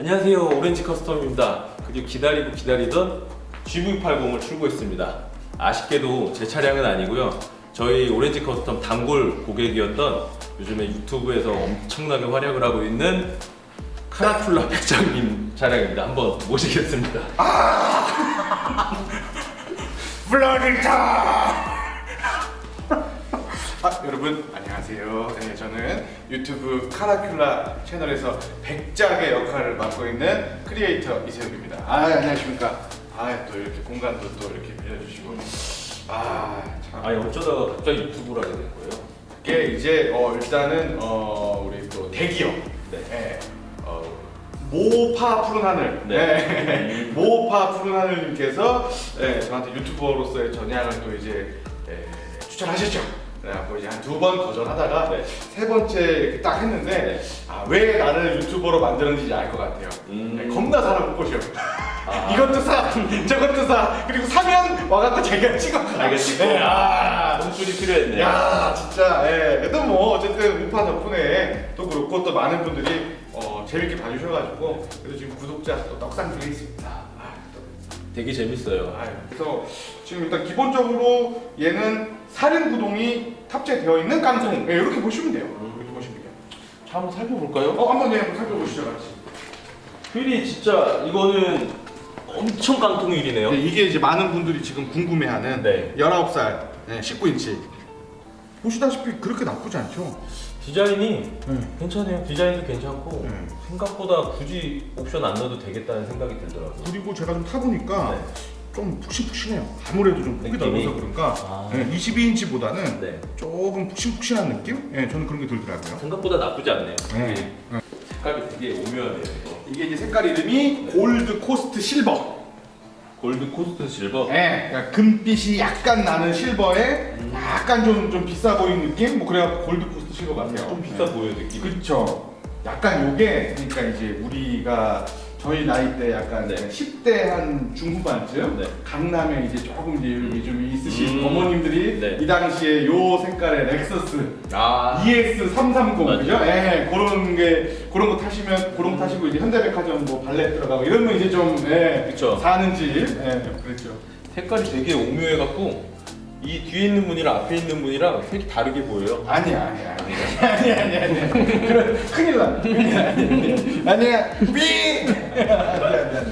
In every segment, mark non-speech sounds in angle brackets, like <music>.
안녕하세요. 오렌지 커스텀입니다. 그리고 기다리고 기다리던 GV80을 출고했습니다. 아쉽게도 제 차량은 아니고요. 저희 오렌지 커스텀 단골 고객이었던 요즘에 유튜브에서 엄청나게 활약을 하고 있는 카라툴라 백장님 차량입니다. 한번 모시겠습니다. <laughs> 플로리다. 아 여러분 안녕하세요. 네, 저는 유튜브 카라큘라 채널에서 백작의 역할을 맡고 있는 크리에이터 이세욱입니다. 아 안녕하십니까. 아또 이렇게 공간도 또 이렇게 빌려주시고 아 참. 아니 어쩌다가 갑자기 유튜브를 하게 된 거예요? 이게 이제 어, 일단은 어, 우리 또 대기업 네. 네. 어, 모파 푸른 하늘 네. 네. <laughs> 모파 푸른 하늘님께서 네, 저한테 유튜버로서의 전향을 또 이제 네, 추천하셨죠. 그래갖고 이제 한 두 번 거절하다가 네. 세 번째 이렇게 딱 했는데 네. 아, 왜 나를 유튜버로 만들었는지 알것 같아요. 음. 네, 겁나 사람 꼬셔. 아. <laughs> 이것도 사, 저것도 사, 그리고 사면 와갖고 자기가 찍어. 알겠습니다 네, 아. 혼술이 필요했네 야 진짜 예. 그래도 뭐 어쨌든 우파 덕분에 또 그렇고 또 많은 분들이 어, 재밌게 봐주셔가지고 그래도 지금 구독자 또 떡상 중에 있습니다. 아, 또. 되게 재밌어요 아유, 그래서 지금 일단 기본적으로 얘는 사륜 구동이 탑재되어 있는 깡통 예, 이렇게 보시면 돼요. 이렇게 보시면 돼요. 자, 한번 살펴볼까요? 어 한번 네, 한번 살펴보시죠 같이. 휠이 진짜 이거는 엄청 깡통 휠이네요. 네, 이게 이제 많은 분들이 지금 궁금해하는 네. 19살 네, 19인치 보시다시피 그렇게 나쁘지 않죠? 디자인이 네. 괜찮아요. 디자인도 괜찮고 네. 생각보다 굳이 옵션 안 넣어도 되겠다는 생각이 들더라고요. 그리고 제가 좀 타보니까 네. 좀 푹신푹신해요. 아무래도 좀 폭이 느낌이? 넓어서 그런가 아. 네, 22인치보다는 네. 조금 푹신푹신한 느낌? 네, 저는 그런 게 들더라고요. 생각보다 나쁘지 않네요. 네. 이게 색깔이 되게 오묘하네요. 이거. 이게 이제 색깔 이름이 골드 코스트 실버. 골드 코스트 실버. 네, 그러니까 금빛이 약간 나는 실버에 약간 좀, 좀 비싸 보이는 느낌? 뭐 그래갖고 골드 코스트 실버 같아요. 좀 비싸 보여 느낌. 그쵸. 약간 요게 그러니까 이제 우리가 저희 나이 때 약간 네. 10대 한 중후반쯤 네. 강남에 이제 조금 이제 여기 좀 있으신 음. 어머님들이 네. 이 당시에 요 색깔의 렉서스 아. EX 330 맞아요. 그죠? 예, 그런 게 그런 거 타시면 그런 거 타시고 이제 현대백화점 뭐 발렛 들어가고 이러면 이제 좀 예, 그쵸. 사는 집 예, 그렇죠. 색깔이 되게 오묘해갖고 이 뒤에 있는 분이랑 앞에 있는 분이랑 색이 다르게 보여요. 아니야 아니야 아니야 아니야 아니야 아니야 그런 큰일 나 큰일 나 아니야 아니야 삐 아니야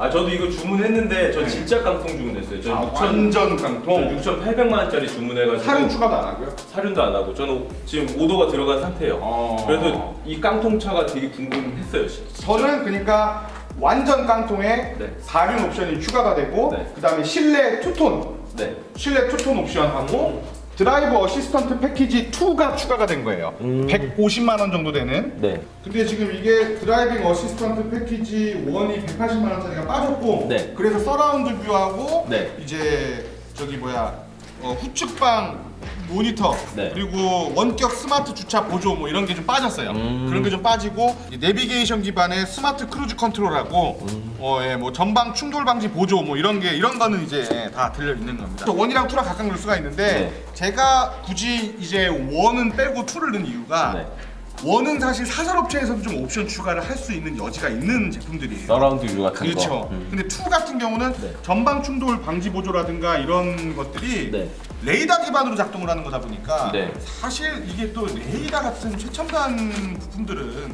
아 저도 이거 주문했는데 저 네. 진짜 깡통 주문했어요. 저 아, 6천 완전 깡통 6,800만 원짜리 주문해가지고 살은 추가도 안 하고요 사륜도 안 하고 저는 지금 오도가 들어간 상태예요. 어. 그래도 이 깡통차가 되게 궁금했어요. 진짜. 저는 그러니까 완전 깡통에 네. 사륜 옵션이 추가가 되고 네. 그 다음에 실내 투톤 네. 실내 투톤 옵션하고 드라이브 어시스턴트 패키지 2가 추가가 된 거예요. 음. 150만 원 정도 되는. 네. 근데 지금 이게 드라이빙 어시스턴트 패키지 1이 180만 원짜리가 빠졌고 네. 그래서 서라운드 뷰하고 네. 이제 저기 뭐야 어, 후측방 모니터 네. 그리고 원격 스마트 주차 보조 뭐 이런 게 좀 빠졌어요. 음. 그런 게 좀 빠지고 이 내비게이션 기반의 스마트 크루즈 컨트롤하고 음. 어, 예, 뭐 전방 충돌 방지 보조 뭐 이런 게 이런 거는 이제 예, 다 들려 있는 겁니다. 또 원이랑 투랑 각각 넣을 수가 있는데 네. 제가 굳이 이제 원은 빼고 투를 넣은 이유가 네. 원은 사실 사설업체에서도 좀 옵션 추가를 할 수 있는 여지가 있는 제품들이에요. 서라운드 뷰 같은 그렇죠. 거. 음. 근데 투 같은 경우는 네. 전방 충돌 방지 보조라든가 이런 것들이 네. 레이더 기반으로 작동을 하는 거다 보니까 네. 사실 이게 또 레이더 같은 최첨단 부품들은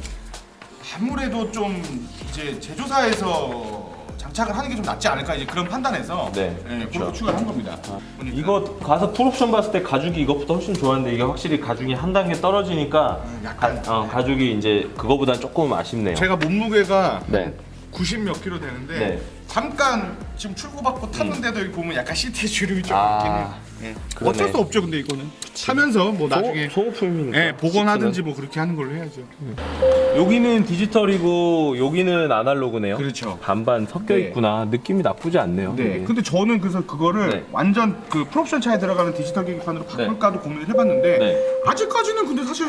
아무래도 좀 이제 제조사에서 장착을 하는 게 좀 낫지 않을까 이제 그런 판단에서 네, 예, 그렇죠. 추가를 한 겁니다. 보니까. 이거 가서 풀옵션 봤을 때 가죽이 이것보다 훨씬 좋았는데 이게 확실히 가죽이 한 단계 떨어지니까 음, 약간. 가, 어, 가죽이 이제 그거보단 조금 아쉽네요. 제가 몸무게가 네. 90 몇 킬로 되는데 네. 잠깐 지금 출고받고 탔는데도 여기 보면 약간 시트에 주름이 좀 아. 예. 그러네. 어쩔 수 없죠 근데 이거는 타면서 뭐 나중에 소, 그러니까. 품이니까 예, 복원하든지 뭐 그렇게 하는 걸로 해야죠. 여기는 디지털이고 여기는 아날로그네요. 그렇죠. 반반 섞여 네. 있구나. 느낌이 나쁘지 않네요. 네. 이게. 근데 저는 그래서 그거를 네. 완전 그 프롭션 차에 들어가는 디지털 계기판으로 바꿀까도 고민을 해봤는데 네. 아직까지는 근데 사실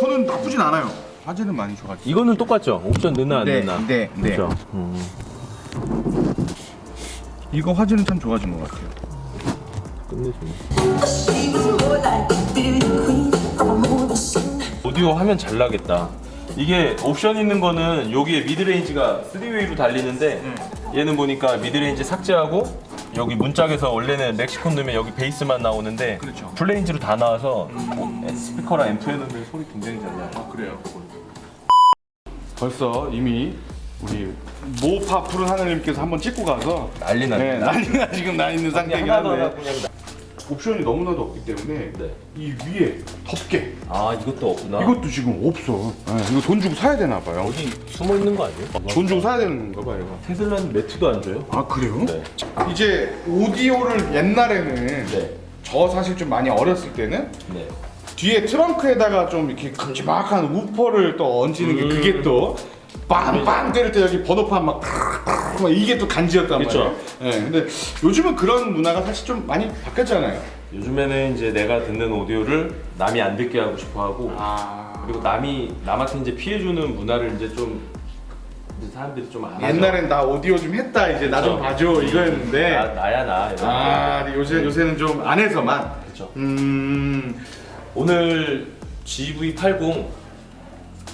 저는 나쁘진 않아요. 화질은 많이 좋아지고. 이거는 똑같죠? 옵션 넣나 안 네, 넣나? 네, 네. 그렇죠. 음. 이거 화질은 참 좋아진 것 같아요. 끝내주네. She was more like a beauty queen, a movie scene. 오디오 하면 잘 나겠다. 이게 옵션 있는 거는 여기에 미드레인지가 3웨이로 달리는데 얘는 보니까 미드레인지 삭제하고 여기 문짝에서 원래는 렉시콘 넣으면 여기 베이스만 나오는데 그렇죠. 플레인지로 다 나와서 어, 스피커랑 앰프에 넣으면 소리 굉장히 잘 나요. 아 그래요. 벌써 이미 우리 모파 푸른 하늘님께서 한번 찍고 가서 난리 네, 납니다. 난리가 지금 나 있는 상태긴 한데 옵션이 너무나도 없기 때문에 네. 이 위에 덮개 아 이것도 없구나. 이것도 지금 없어. 네, 이거 돈 주고 사야 되나 봐요. 어디 숨어 있는 거 아니에요? 돈 주고 사야 되는 건가 봐요. 테슬라는 매트도 안 줘요? 아 그래요? 네. 이제 오디오를 옛날에는 네. 저 사실 좀 많이 어렸을 때는 네. 뒤에 트렁크에다가 좀 이렇게 큼지막한 우퍼를 또 얹는 게 음. 그게 또 빵빵 때릴 때 여기 번호판 막, 막 이게 또 간지였단 그쵸. 말이에요. 네, 근데 요즘은 그런 문화가 사실 좀 많이 바뀌었잖아요. 요즘에는 이제 내가 듣는 오디오를 남이 안 듣게 하고 싶어 하고 아 그리고 남이 남한테 이제 피해 주는 문화를 이제 좀 이제 사람들이 좀 안 하죠. 옛날엔 나 오디오 좀 했다 이제 나 좀 그쵸. 봐줘 이거였는데 나, 나야 나. 이런 아 거. 근데 요새 요새는 좀 안에서만 그렇죠. 음 오늘 GV80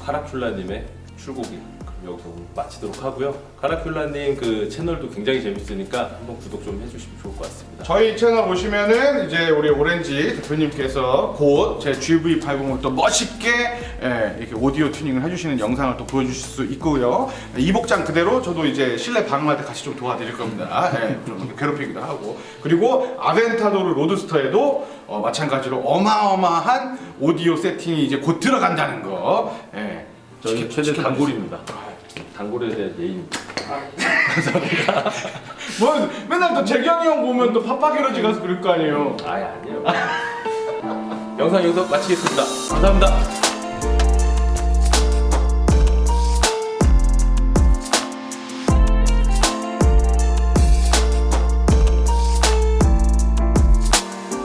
카라큘라님의 출고기 그럼 여기서 오늘 마치도록 하고요. 카라큘라님 그 채널도 굉장히 재밌으니까 한번 구독 좀 해주시면 좋을 것 같습니다. 저희 채널 보시면은 이제 우리 오렌지 대표님께서 곧 제 GV80을 또 멋있게 예, 이렇게 오디오 튜닝을 해주시는 영상을 또 보여주실 수 있고요. 이 복장 그대로 저도 이제 실내 방음할 때 같이 좀 도와드릴 겁니다. 예, 좀 괴롭히기도 하고 그리고 아벤타도르 로드스터에도 어, 마찬가지로 어마어마한 오디오 세팅이 이제 곧 들어간다는 거. 예. 저희 최대 단골입니다. 단골에 대한 예의입니다. <laughs> 뭐 맨날 또 재경이 형 보면 또 팝파게러지 가서 그럴 거 아니에요. 아예 아니에요. <laughs> 영상 여기서 마치겠습니다. 감사합니다.